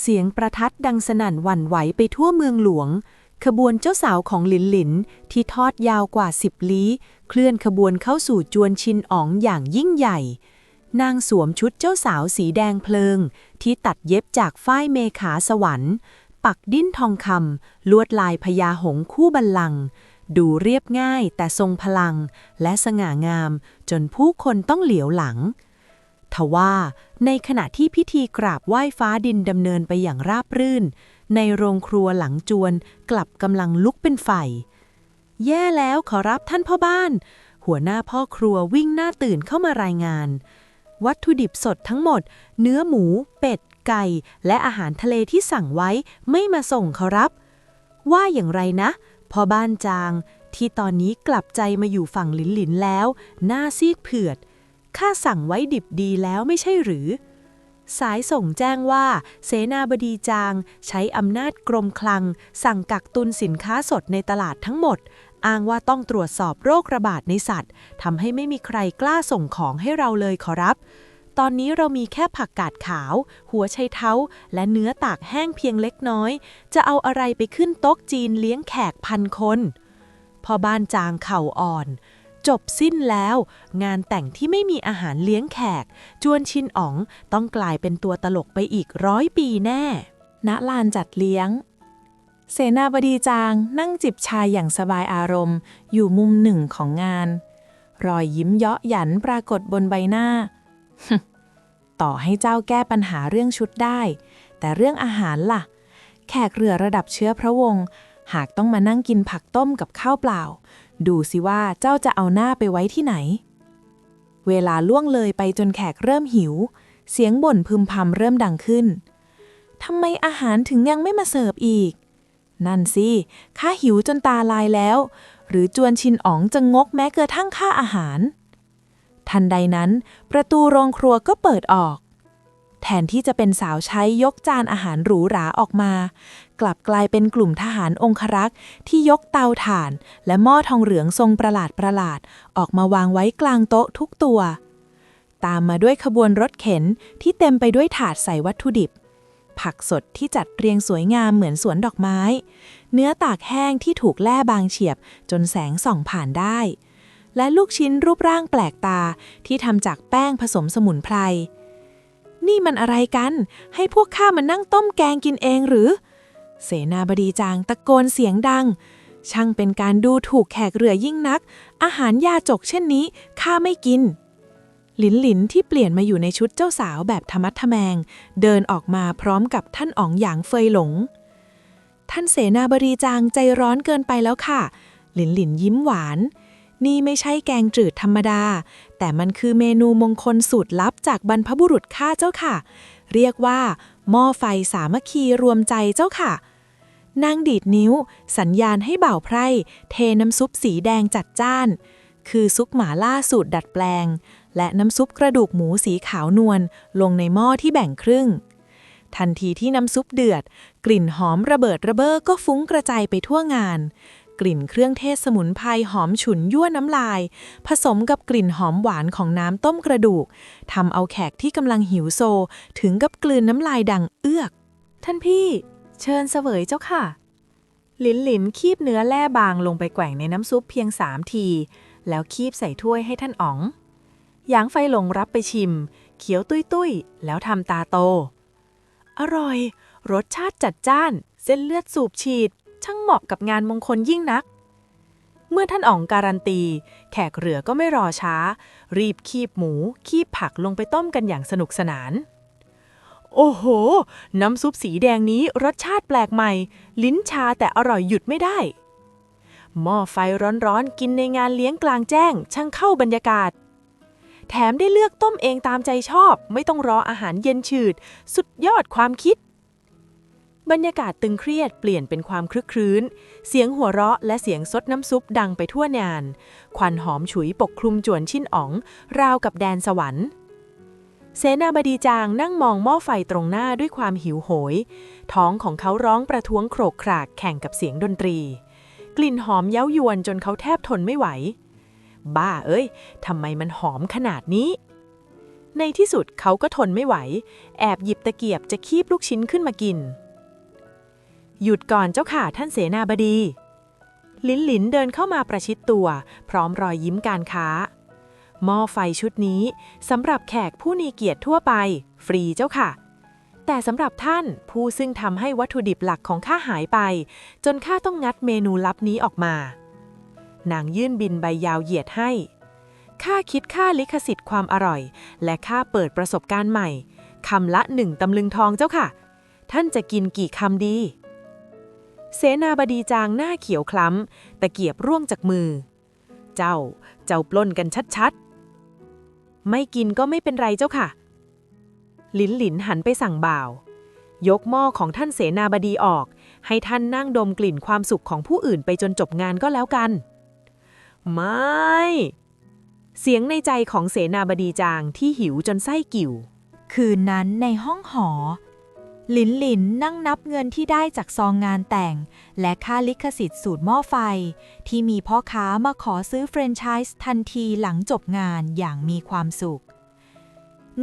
เสียงประทัดดังสนั่นหวั่นไหวไปทั่วเมืองหลวง ขบวนเจ้าสาวของหลินหลินที่ทอดยาวกว่าสิบลี้ เคลื่อนขบวนเข้าสู่จวนชินอ๋องอย่างยิ่งใหญ่ นางสวมชุดเจ้าสาวสีแดงเพลิง ที่ตัดเย็บจากฝ้ายเมขาสวรรค์ ปักดิ้นทองคำลวดลายพญาหงคู่บัลลังก์ดูเรียบง่ายแต่ทรงพลัง และสง่างามจนผู้คนต้องเหลียวหลัง ทว่า ในขณะที่พิธีกราบไหว้ฟ้าดินดำเนินไปอย่างราบรื่น ในโรงครัวหลังจวนกลับกำลังลุกเป็นไฟ แย่แล้วขอรับท่านพ่อบ้าน หัวหน้าพ่อครัววิ่งหน้าตื่นเข้ามารายงาน วัตถุดิบสดทั้งหมด เนื้อหมู เป็ด ไก่ และอาหารทะเลที่สั่งไว้ไม่มาส่งขอรับ ว่าอย่างไรนะพ่อบ้านจางที่ตอนนี้กลับใจมาอยู่ฝั่งหลินหลินแล้ว หน้าซีดเผือด ข้าสั่งไว้ดิบดีแล้วไม่ใช่หรือ สายส่งแจ้งว่า เสนาบดีจางใช้อำนาจกรมคลัง สั่งกักตุนสินค้าสดในตลาดทั้งหมด อ้างว่าต้องตรวจสอบโรคระบาดในสัตว์ทำให้ไม่มีใครกล้าส่งของให้เราเลยขอรับตอนนี้เรามีแค่ผักกาดขาว หัวไชเท้า และเนื้อตากแห้งเพียงเล็กน้อย จะเอาอะไรไปขึ้นโต๊ะจีนเลี้ยงแขกพันคน พอบ้านจางเข่าอ่อน จบสิ้นแล้ว งานแต่งที่ไม่มีอาหารเลี้ยงแขก จวนชินอ๋องต้องกลายเป็นตัวตลกไปอีกร้อยปีแน่ ณลานจัดเลี้ยง เสนาบดีจางนั่งจิบชายอย่างสบายอารมณ์ อยู่มุมหนึ่งของงาน รอยยิ้มเยาะหยันปรากฏบนใบหน้า ต่อให้เจ้าแก้ปัญหาเรื่องชุดได้ แต่เรื่องอาหารล่ะ แขกเรือระดับเชื้อพระวงศ์หากต้องมานั่งกินผักต้มกับข้าวเปล่า ดูสิว่าเจ้าจะเอาหน้าไปไว้ที่ไหน เวลาล่วงเลยไปจนแขกเริ่มหิว เสียงบ่นพึมพำเริ่มดังขึ้นทำไมอาหารถึงยังไม่มาเสิร์ฟอีก นั่นสิข้าหิวจนตาลายแล้ว หรือจวนชินอ๋องจะงกแม้กระทั่งค่าอาหาร ทันใดนั้น ประตูโรงครัวก็เปิดออก แทนที่จะเป็นสาวใช้ยกจานอาหารหรูหราออกมา กลับกลายเป็นกลุ่มทหารองครักษ์ที่ยกเตาถ่าน และหม้อทองเหลืองทรงประหลาดประหลาดออกมาวางไว้กลางโต๊ะทุกตัว ตามมาด้วยขบวนรถเข็นที่เต็มไปด้วยถาดใส่วัตถุดิบ ผักสดที่จัดเรียงสวยงามเหมือนสวนดอกไม้ เนื้อตากแห้งที่ถูกแล่บางเฉียบจนแสงส่องผ่านได้และลูกชิ้นรูปร่างแปลกตาที่ทำจากแป้งผสมสมุนไพร นี่มันอะไรกัน ให้พวกข้ามานั่งต้มแกงกินเองหรือ เสนาบดีจางตะโกนเสียงดัง ช่างเป็นการดูถูกแขกเรือยิ่งนัก อาหารยาจกเช่นนี้ข้าไม่กินหลินหลินที่เปลี่ยนมาอยู่ในชุดเจ้าสาวแบบธรรมัดทแมง เดินออกมาพร้อมกับท่านอ๋องหยางเฟยหลง ท่านเสนาบดีจางใจร้อนเกินไปแล้วค่ะ หลินหลินยิ้มหวาน นี่ไม่ใช่แกงจืดธรรมดา แต่มันคือเมนูมงคลสูตรลับจากบรรพบุรุษข้าเจ้าค่ะ เรียกว่า หม้อไฟสามัคคีรวมใจเจ้าค่ะ นางดีดนิ้ว สัญญาณให้บ่าวไพร่ เทน้ำซุปสีแดงจัดจ้าน คือซุปหมาล่าสูตรดัดแปลง และน้ำซุปกระดูกหมูสีขาวนวลลงในหม้อที่แบ่งครึ่ง ทันทีที่น้ำซุปเดือด กลิ่นหอมระเบิดระเบ้อก็ฟุ้งกระจายไปทั่วงาน กลิ่นเครื่องเทศสมุนไพรหอมฉุนยั่วน้ำลาย ผสมกับกลิ่นหอมหวานของน้ำต้มกระดูกทำเอาแขกที่กำลังหิวโซ ถึงกับกลืนน้ำลายดังเอื้อก ท่านพี่ เชิญเสวยเจ้าค่ะ หลินหลินคีบเนื้อแล่บางลงไปแกว่งในน้ำซุปเพียงสามที แล้วคีบใส่ถ้วยให้ท่านอ๋องหยางไฟหลงรับไปชิม เขียวตุ้ยตุ้ยแล้วทำตาโต อร่อย รสชาติจัดจ้าน เส้นเลือดสูบฉีด ช่างเหมาะกับงานมงคลยิ่งนัก เมื่อท่านอ๋องการันตี แขกเรือก็ไม่รอช้า รีบคีบหมู คีบผักลงไปต้มกันอย่างสนุกสนาน โอ้โห น้ำซุปสีแดงนี้รสชาติแปลกใหม่ ลิ้นชาแต่อร่อยหยุดไม่ได้ หม้อไฟร้อนๆ กินในงานเลี้ยงกลางแจ้ง ช่างเข้าบรรยากาศแถมได้เลือกต้มเองตามใจชอบ ไม่ต้องรออาหารเย็นฉืด สุดยอดความคิด บรรยากาศตึงเครียดเปลี่ยนเป็นความคลึกครื้น เสียงหัวเราะและเสียงซดน้ำซุปดังไปทั่วงาน ควันหอมฉุยปกคลุมจวนชิ้นอ๋อง ราวกับแดนสวรรค์เสนาบดีจางนั่งมองหม้อไฟตรงหน้าด้วยความหิวโหย ท้องของเขาร้องประท้วงโครกครากแข่งกับเสียงดนตรี กลิ่นหอมเย้ายวนจนเขาแทบทนไม่ไหว บ้าเอ้ยทำไมมันหอมขนาดนี้ ในที่สุดเขาก็ทนไม่ไหว แอบหยิบตะเกียบจะคีบลูกชิ้นขึ้นมากิน หยุดก่อนเจ้าค่ะท่านเสนาบดี ลินหลินเดินเข้ามาประชิดตัว พร้อมรอยยิ้มการค้า หม้อไฟชุดนี้สำหรับแขกผู้มีเกียรติทั่วไป ฟรีเจ้าค่ะ แต่สำหรับท่านผู้ซึ่งทำให้วัตถุดิบหลักของข้าหายไป จนข้าต้องงัดเมนูลับนี้ออกมานางยื่นบินใบยาวเหยียดให้ค่าคิดค่าลิขสิทธิ์ความอร่อย และค่าเปิดประสบการณ์ใหม่ คำละหนึ่งตำลึงทองเจ้าค่ะ ท่านจะกินกี่คำดี เสนาบดีจางหน้าเขียวคล้ำตะเกียบร่วงจากมือ เจ้า เจ้าปล้นกันชัดๆ ไม่กินก็ไม่เป็นไรเจ้าค่ะ หลินหลินหันไปสั่งบ่าว ยกหม้อของท่านเสนาบดีออก ให้ท่านนั่งดมกลิ่นความสุขของผู้อื่นไปจนจบงานก็แล้วกัน ไม่ เสียงในใจของเสนาบดีจางที่หิวจนไส้กิ่ว คืนนั้นในห้องหอ หลินหลินนั่งนับเงินที่ได้จากซองงานแต่ง และค่าลิขสิทธิ์สูตรหม้อไฟ ที่มีพ่อค้ามาขอซื้อเฟรนไชส์ทันทีหลังจบงานอย่างมีความสุข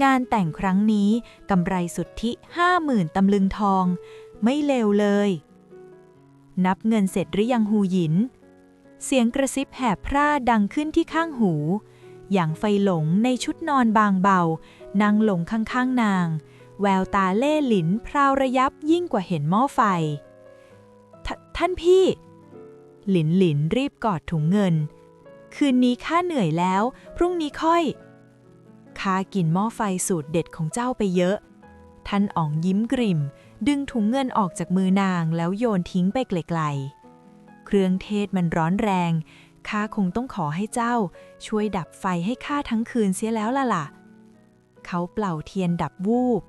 งานแต่งครั้งนี้กำไรสุทธิห้าหมื่นตำลึงทอง ไม่เลวเลย นับเงินเสร็จหรือยังหูหยิน เสียงกระซิบแหบพร่าดังขึ้นที่ข้างหู อย่างไฟหลงในชุดนอนบางเบานั่งหลงข้างๆนาง แววตาเล่หลินพราวระยับยิ่งกว่าเห็นหม้อไฟทท่านพี่ หลินหลินรีบกอดถุงเงิน คืนนี้ข้าเหนื่อยแล้ว พรุ่งนี้ค่อยข้ากินหม้อไฟสูตรเด็ดของเจ้าไปเยอะ ท่านอ๋องยิ้มกริม ดึงถุงเงินออกจากมือนางแล้วโยนทิ้งไปไกลๆ เครื่องเทศมันร้อนแรงข้าคงต้องขอให้เจ้า ช่วยดับไฟให้ข้าทั้งคืนเสียแล้วล่ะล่ะ เขาเป่าเทียนดับวูบ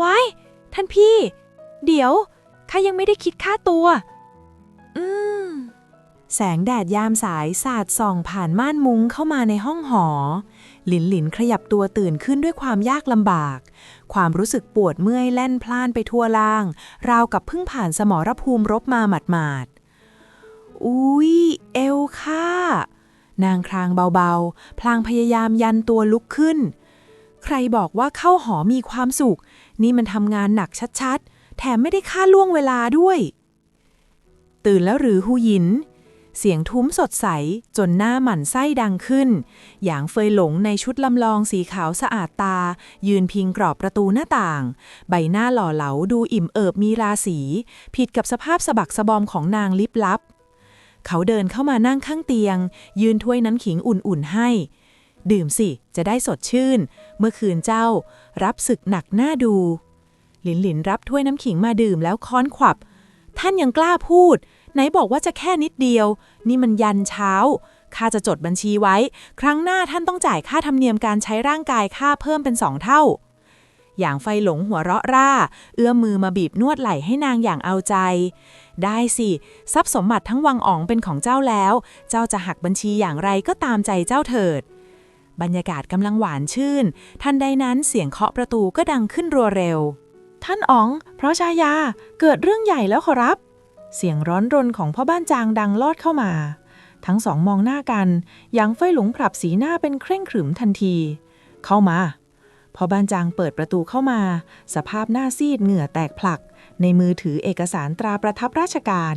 ว้ายท่านพี่ เดี๋ยวข้ายังไม่ได้คิดค่าตัว อืม แสงแดดยามสายสาดส่องผ่านม่านมุ้งเข้ามาในห้องหอ หลินหลินขยับตัวตื่นขึ้นด้วยความยากลำบาก ความรู้สึกปวดเมื่อยแล่นพล่านไปทั่วล่าง ราวกับเพิ่งผ่านสมรภูมิรบมาหมาดๆอุ๊ยเอวค่ะนางครางเบาๆ พลางพยายามยันตัวลุกขึ้น ใครบอกว่าเข้าหอมีความสุข นี่มันทำงานหนักชัดๆ แถมไม่ได้ค่าล่วงเวลาด้วย ตื่นแล้วหรือฮูหยิน เสียงทุ้มสดใสจนหน้าหมั่นไส้ดังขึ้นอย่างเฟยหลงในชุดลำลองสีขาวสะอาดตา ยืนพิงกรอบประตูหน้าต่าง ใบหน้าหล่อเหลาดูอิ่มเอิบมีราศีผิดกับสภาพสะบักสะบอมของนางลิบลับ เขาเดินเข้ามานั่งข้างเตียง ยืนถ้วยน้ำขิงอุ่นๆให้ ดื่มสิจะได้สดชื่น เมื่อคืนเจ้า รับศึกหนักหน้าดู หลินหลินรับถ้วยน้ำขิงมาดื่มแล้วค้อนขวับ ท่านยังกล้าพูด ไหนบอกว่าจะแค่นิดเดียว นี่มันยันเช้าข้าจะจดบัญชีไว้ ครั้งหน้าท่านต้องจ่ายค่าธรรมเนียมการใช้ร่างกายค่าเพิ่มเป็นสองเท่า อย่างไฟหลงหัวเราะร่า เอื้อมมือมาบีบนวดไหล่ให้นางอย่างเอาใจ ได้สิ ทรัพย์สมบัติทั้งวังอ๋องเป็นของเจ้าแล้ว เจ้าจะหักบัญชีอย่างไรก็ตามใจเจ้าเถิด บรรยากาศกำลังหวานชื่น ทันใดนั้นเสียงเคาะประตูก็ดังขึ้นรัวเร็ว ท่านอ๋อง เพราะชายา เกิดเรื่องใหญ่แล้วขอรับ เสียงร้อนรนของพ่อบ้านจางดังลอดเข้ามา ทั้งสองมองหน้ากันหยางเฟยหลงปรับสีหน้าเป็นเคร่งขรึมทันที เข้ามาพ่อบ้านจางเปิดประตูเข้ามา สภาพหน้าซีดเหงื่อแตกผลัก ในมือถือเอกสารตราประทับราชการ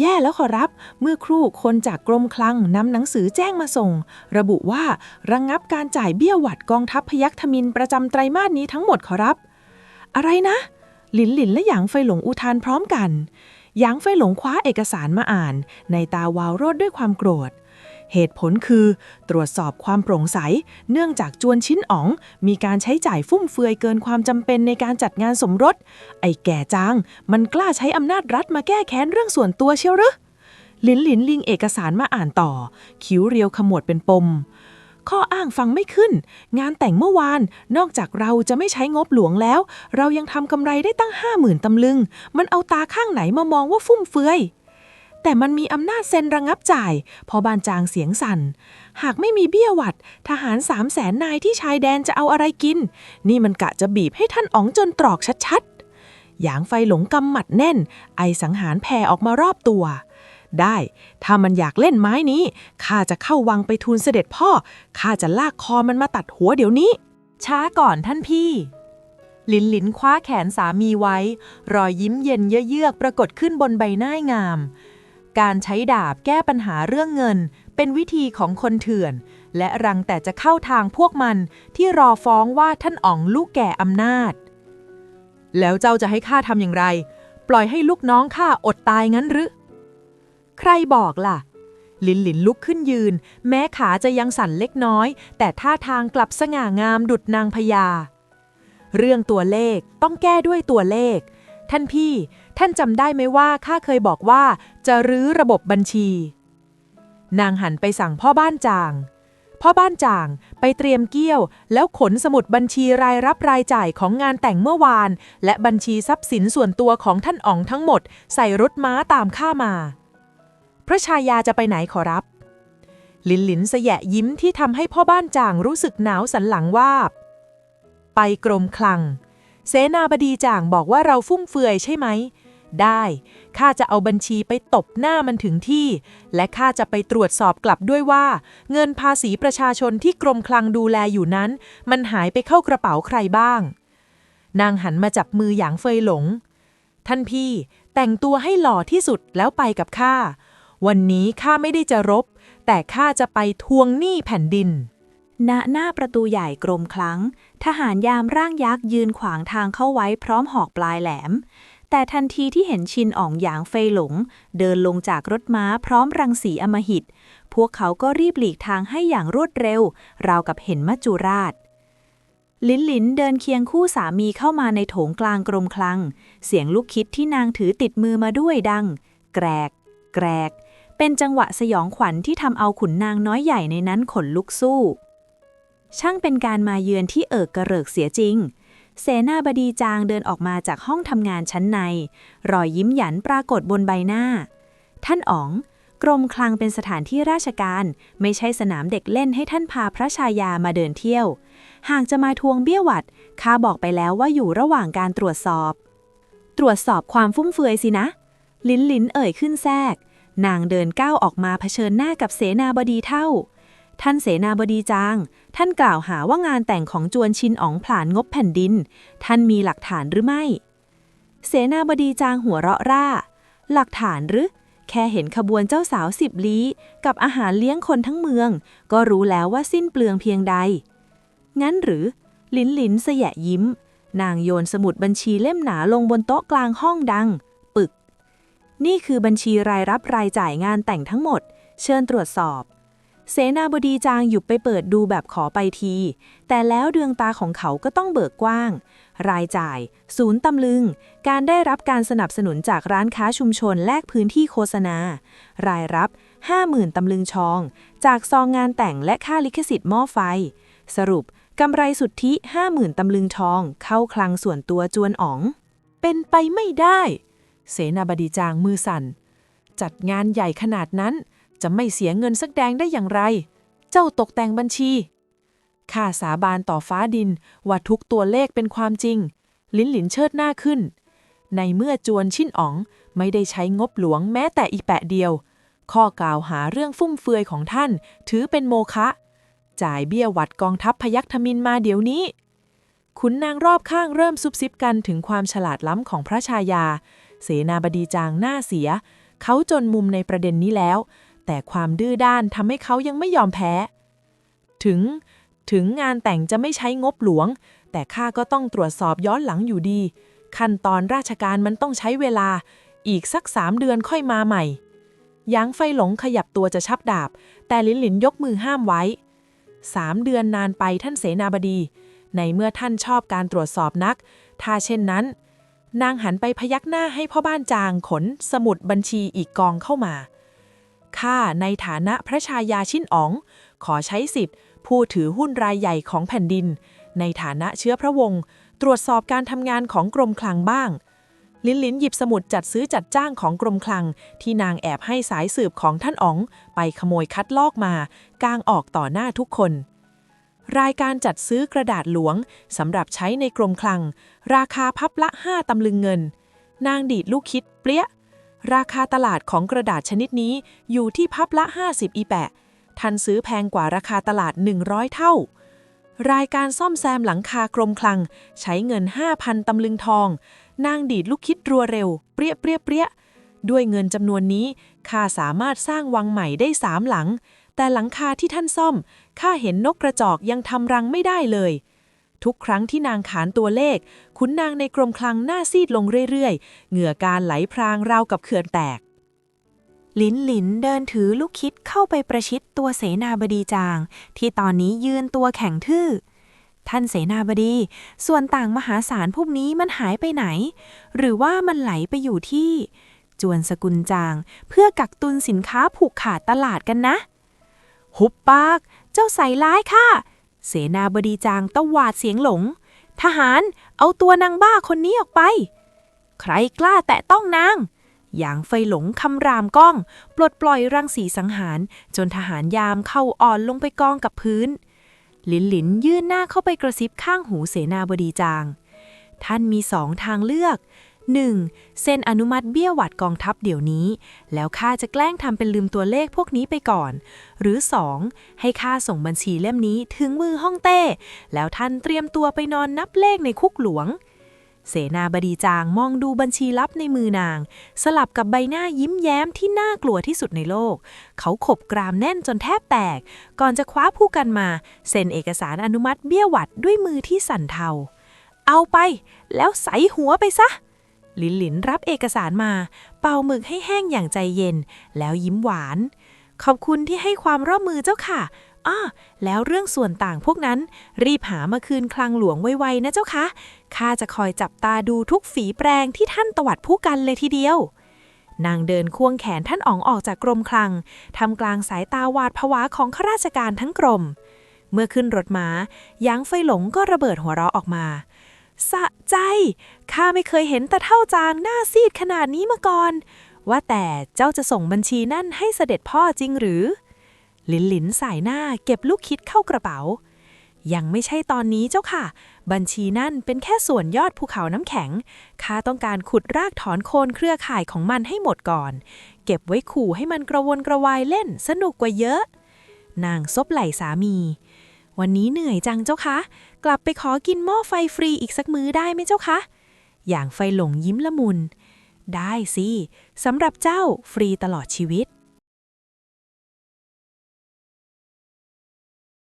แย่แล้วขอรับ เมื่อครู่คนจากกรมคลังนำหนังสือแจ้งมาส่ง ระบุว่าระงงับการจ่ายเบี้ยหวัดกองทัพพยัคฆ์ทมินประจำไตรมาสนี้ทั้งหมดขอรับ อะไรนะ หลินหลินและหยางไฟหลงอุทานพร้อมกันหยางไฟหลงคว้าเอกสารมาอ่าน ในตาวาวโรดด้วยความโกรธ เหตุผลคือ ตรวจสอบความโปร่งใส เนื่องจากจวนชิ้นอ๋อง มีการใช้จ่ายฟุ่มเฟือยเกินความจำเป็นในการจัดงานสมรส ไอ้แก่จาง มันกล้าใช้อำนาจรัฐมาแก้แค้นเรื่องส่วนตัวเชียวหรือหลินหลินลิงเอกสารมาอ่านต่อ คิ้วเรียวขมวดเป็นปม ข้ออ้างฟังไม่ขึ้น งานแต่งเมื่อวาน นอกจากเราจะไม่ใช้งบหลวงแล้ว เรายังทำกำไรได้ตั้งห้าหมื่นตำลึง มันเอาตาข้างไหนมามองว่าฟุ่มเฟือย แต่มันมีอำนาจเซ็นระงับจ่าย พอบานจางเสียงสั่น หากไม่มีเบี้ยวัด ทหารสามแสนนายที่ชายแดนจะเอาอะไรกิน นี่มันกะจะบีบให้ท่านอ๋องจนตรอกชัดๆ หยางไฟหลงกำหมัดแน่น ไอสังหารแผ่ออกมารอบตัว ได้ ถ้ามันอยากเล่นไม้นี้ ข้าจะเข้าวังไปทูลเสด็จพ่อ ข้าจะลากคอมันมาตัดหัวเดี๋ยวนี้ ช้าก่อนท่านพี่ลินลินคว้าแขนสามีไว้ รอยยิ้มเย็นเยือกปรากฏขึ้นบนใบหน้างาม การใช้ดาบแก้ปัญหาเรื่องเงิน เป็นวิธีของคนเถื่อน และรังแต่จะเข้าทางพวกมันที่รอฟ้องว่าท่านอ๋องลูกแก่อำนาจ แล้วเจ้าจะให้ข้าทำอย่างไร ปล่อยให้ลูกน้องข้าอดตายงั้นหรือ ใครบอกล่ะ ลินลินลุกขึ้นยืน แม้ขาจะยังสั่นเล็กน้อย แต่ท่าทางกลับสง่างามดุดนางพญาเรื่องตัวเลขต้องแก้ด้วยตัวเลข ท่านพี่ ท่านจำได้ไหมว่าข้าเคยบอกว่าจะรื้อระบบบัญชี นางหันไปสั่งพ่อบ้านจาง พ่อบ้านจางไปเตรียมเกี้ยว แล้วขนสมุดบัญชีรายรับรายจ่ายของงานแต่งเมื่อวาน และบัญชีทรัพย์สินส่วนตัวของท่านอ๋องทั้งหมด ใส่รถม้าตามข้ามา พระชายาจะไปไหนขอรับ ลินลินเสยะยิ้มที่ทำให้พ่อบ้านจางรู้สึกหนาวสันหลังว่า ไปกรมคลัง เสนาบดีจ่างบอกว่าเราฟุ่มเฟือยใช่ไหม ได้ ข้าจะเอาบัญชีไปตบหน้ามันถึงที่ และข้าจะไปตรวจสอบกลับด้วยว่า เงินภาษีประชาชนที่กรมคลังดูแลอยู่นั้น มันหายไปเข้ากระเป๋าใครบ้าง นางหันมาจับมือหยางเฟยหลง ท่านพี่ แต่งตัวให้หล่อที่สุดแล้วไปกับข้า วันนี้ข้าไม่ได้จะรบ แต่ข้าจะไปทวงหนี้แผ่นดิน ณหน้าประตูใหญ่กรมคลัง ทหารยามร่างยักษ์ยืนขวางทางเข้าไว้พร้อมหอกปลายแหลม แต่ทันทีที่เห็นชินอ่องหยางเฟยหลง เดินลงจากรถม้าพร้อมรังสีอมหิต พวกเขาก็รีบหลีกทางให้อย่างรวดเร็ว ราวกับเห็นมัจจุราชลินลินเดินเคียงคู่สามีเข้ามาในโถงกลางกรมคลัง เสียงลูกคิดที่นางถือติดมือมาด้วยดัง แกรก แกรก เป็นจังหวะสยองขวัญที่ทำเอาขุนนางน้อยใหญ่ในนั้นขนลุกสู้ ช่างเป็นการมาเยือนที่เอิกกระเริกเสียจริง เสนาบดีจางเดินออกมาจากห้องทำงานชั้นใน รอยยิ้มหยันปรากฏบนใบหน้า ท่านอ๋อง กรมคลังเป็นสถานที่ราชการ ไม่ใช่สนามเด็กเล่นให้ท่านพาพระชายามาเดินเที่ยว หากจะมาทวงเบี้ยหวัดข้าบอกไปแล้วว่าอยู่ระหว่างการตรวจสอบ ตรวจสอบความฟุ่มเฟือยสินะ ลิ้นลิ้นเอ่ยขึ้นแทรก นางเดินก้าวออกมาเผชิญหน้ากับเสนาบดีเท่า ท่านเสนาบดีจาง ท่านกล่าวหาว่างานแต่งของจวนชินอ๋องผลานงบแผ่นดิน ท่านมีหลักฐานหรือไม่ เสนาบดีจางหัวเราะร่า หลักฐานหรือ แค่เห็นขบวนเจ้าสาวสิบลี้กับอาหารเลี้ยงคนทั้งเมือง ก็รู้แล้วว่าสิ้นเปลืองเพียงใด งั้นหรือ ลินลินเสยะยิ้ม นางโยนสมุดบัญชีเล่มหนาลงบนโต๊ะกลางห้องดัง ปึก นี่คือบัญชีรายรับรายจ่ายงานแต่งทั้งหมด เชิญตรวจสอบ เสนาบดีจางหยุดไปเปิดดูแบบขอไปที แต่แล้วดวงตาของเขาก็ต้องเบิกกว้าง รายจ่าย ศูนย์ตำลึง การได้รับการสนับสนุนจากร้านค้าชุมชนแลกพื้นที่โฆษณา รายรับ 50,000ตำลึงชอง จากซองงานแต่งและค่าลิขสิทธิ์หม้อไฟ สรุปกำไรสุทธิ 50,000ตำลึงทอง เข้าคลังส่วนตัวจวนอ๋อง เป็นไปไม่ได้ เสนาบดีจางมือสั่น จัดงานใหญ่ขนาดนั้น จะไม่เสียเงินสักแดงได้อย่างไร เจ้าตกแต่งบัญชี ข้าสาบานต่อฟ้าดินว่าทุกตัวเลขเป็นความจริง ลิ้นหลินเชิดหน้าขึ้น ในเมื่อจวนชิ้นอ๋องไม่ได้ใช้งบหลวงแม้แต่อีแปะเดียว ข้อกล่าวหาเรื่องฟุ่มเฟือยของท่าน ถือเป็นโมฆะ จ่ายเบี้ยหวัดกองทัพพยัคฆ์ทมินมาเดี๋ยวนี้ขุนนางรอบข้างเริ่มซุบซิบกันถึงความฉลาดล้ำของพระชายา เสนาบดีจางหน้าเสีย เขาจนมุมในประเด็นนี้แล้ว แต่ความดื้อด้านทำให้เขายังไม่ยอมแพ้ ถึง ถึงงานแต่งจะไม่ใช้งบหลวง แต่ข้าก็ต้องตรวจสอบย้อนหลังอยู่ดี ขั้นตอนราชการมันต้องใช้เวลา อีกสักสามเดือนค่อยมาใหม่ยางไฟหลงขยับตัวจะชับดาบ แต่ลินหลินยกมือห้ามไว้สามเดือนนานไปท่านเสนาบดี ในเมื่อท่านชอบการตรวจสอบนัก ถ้าเช่นนั้น นางหันไปพยักหน้าให้พ่อบ้านจางขน สมุดบัญชีอีกกองเข้ามา ข้าในฐานะพระชายาชินอ๋อง ขอใช้สิทธิ์ ผู้ถือหุ้นรายใหญ่ของแผ่นดิน ในฐานะเชื้อพระวงศ์ตรวจสอบการทำงานของกรมคลังบ้าง ลินลินหยิบสมุดจัดซื้อจัดจ้างของกรมคลัง ที่นางแอบให้สายสืบของท่านอ๋อง ไปขโมยคัดลอกมากางออกต่อหน้าทุกคนรายการจัดซื้อกระดาษหลวงสำหรับใช้ในกรมคลัง ราคาพับละ 5 ตำลึงเงิน นางดีดลูกคิดเปรี้ย ราคาตลาดของกระดาษชนิดนี้อยู่ที่พับละ 50 อีแปะ ทันซื้อแพงกว่าราคาตลาด 100 เท่า รายการซ่อมแซมหลังคากรมคลัง ใช้เงิน 5,000 ตำลึงทอง นางดีดลูกคิดรัวเร็ว เปรี้ยเปรี้ยเปรี้ยด้วยเงินจำนวนนี้ข้าสามารถสร้างวังใหม่ได้สามหลัง แต่หลังคาที่ท่านซ่อมข้าเห็นนกกระจอกยังทำรังไม่ได้เลย ทุกครั้งที่นางขานตัวเลข ขุนนางในกรมคลังหน้าซีดลงเรื่อยๆ เหงื่อการไหลพรางราวกับเขื่อนแตก ลินหลินเดินถือลูกคิดเข้าไปประชิดตัวเสนาบดีจาง ที่ตอนนี้ยืนตัวแข็งทื่อ ท่านเสนาบดี ส่วนต่างมหาศาลพวกนี้มันหายไปไหน หรือว่ามันไหลไปอยู่ที่ จวนสกุลจาง เพื่อกักตุนสินค้าผูกขาดตลาดกันนะ หุบปาก เจ้าใส่ร้ายค่ะ เสนาบดีจางตวาดเสียงหลง ทหารเอาตัวนางบ้าคนนี้ออกไป ใครกล้าแตะต้องนาง อย่างไฟหลงคำรามก้อง ปลดปล่อยรังสีสังหาร จนทหารยามเข้าอ่อนลงไปกองกับพื้น หลินหลินยื่นหน้าเข้าไปกระซิบข้างหูเสนาบดีจาง ท่านมีสองทางเลือก 1. เซ็นอนุมัติเบี้ยหวัดกองทัพเดี๋ยวนี้ แล้วข้าจะแกล้งทำเป็นลืมตัวเลขพวกนี้ไปก่อน หรือ 2. ให้ข้าส่งบัญชีเล่มนี้ถึงมือฮ่องเต้ แล้วท่านเตรียมตัวไปนอนนับเลขในคุกหลวง เสนาบดีจางมองดูบัญชีลับในมือนาง สลับกับใบหน้ายิ้มแย้มที่น่ากลัวที่สุดในโลก เขาขบกรามแน่นจนแทบแตก ก่อนจะคว้าผู้กันมาเซ็นเอกสารอนุมัติเบี้ยหวัดด้วยมือที่สั่นเทา เอาไป แล้วใส่หัวไปซะ ลินหลินรับเอกสารมา เป่าหมึกให้แห้งอย่างใจเย็น แล้วยิ้มหวาน ขอบคุณที่ให้ความร่วมมือเจ้าค่ะอ้อแล้วเรื่องส่วนต่างพวกนั้น รีบหามาคืนคลังหลวงไวๆนะเจ้าคะข้าจะคอยจับตาดูทุกฝีแปรงที่ท่านตวัดผู้กันเลยทีเดียว นางเดินควงแขนท่านอ๋องออกจากกรมคลังทำกลางสายตาหวาดผวาของข้าราชการทั้งกรม เมื่อขึ้นรถม้ายางไฟหลงก็ระเบิดหัวเราะออกมา สะใจ ข้าไม่เคยเห็นตาเท่าจางหน้าซีดขนาดนี้มาก่อน ว่าแต่เจ้าจะส่งบัญชีนั่นให้เสด็จพ่อจริงหรือหลินหลินสายหน้าเก็บลูกคิดเข้ากระเป๋า ยังไม่ใช่ตอนนี้เจ้าค่ะ บัญชีนั่นเป็นแค่ส่วนยอดภูเขาน้ำแข็ง ข้าต้องการขุดรากถอนโคนเครือข่ายของมันให้หมดก่อน เก็บไว้ขู่ให้มันกระวนกระวายเล่นสนุกกว่าเยอะ นางซบไหล่สามี วันนี้เหนื่อยจังเจ้าคะ กลับไปขอกินหม้อไฟฟรีอีกสักมื้อได้ไหมเจ้าคะ อย่างไฟหลงยิ้มละมุน ได้สิสำหรับเจ้าฟรีตลอดชีวิต